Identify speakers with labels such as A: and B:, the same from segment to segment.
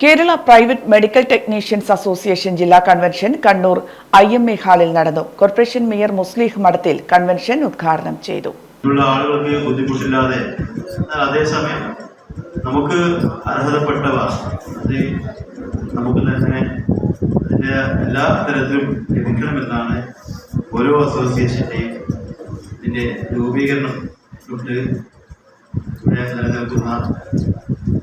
A: Kerala private medical technicians association ജില്ലാ convention Kannur I M A ഹാളിൽ നടന്നു. Corporation mayor മുസ്ലിഹ് മഠത്തിൽ കൺവെൻഷൻ ഉദ്ഘാടനം ചെയ്തു.
B: ആളുകൾക്ക് ബുദ്ധിമുട്ടില്ലാതെ അതേസമയം നമുക്ക് അർഹതപ്പെട്ടവ നമുക്ക് തന്നെ എല്ലാ തരത്തിലും ലഭിക്കണമെന്നാണ് ഓരോ അസോസിയേഷന്റെയും ഇതിന്റെ രൂപീകരണം തൊട്ട് നിലനിൽക്കുന്ന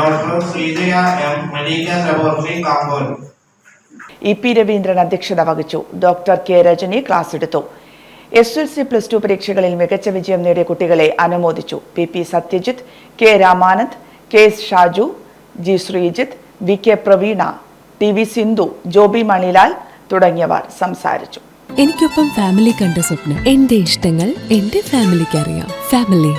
C: doctor Sreejaya M medical laboratory കാമ്പോൽ.
A: E P Raveendran അധ്യക്ഷത വഹിച്ചു. ഡോക്ടർ കെ രജനി ക്ലാസ് എടുത്തു. S L C plus two പരീക്ഷകളിൽ മികച്ച വിജയം നേടിയ കുട്ടികളെ അനുമോദിച്ചു. P P Satyajith K Ramanand K S Shaju G Sreejith V K Praveena T V Sindhu Joby Manilal തുടങ്ങിയവർ സംസാരിച്ചു.
D: എനിക്കൊപ്പം ഫാമിലി കണ്ട സ്വപ്നം. എന്റെ ഇഷ്ടങ്ങൾ എന്റെ ഫാമിലിക്ക് അറിയാം. ഫാമിലി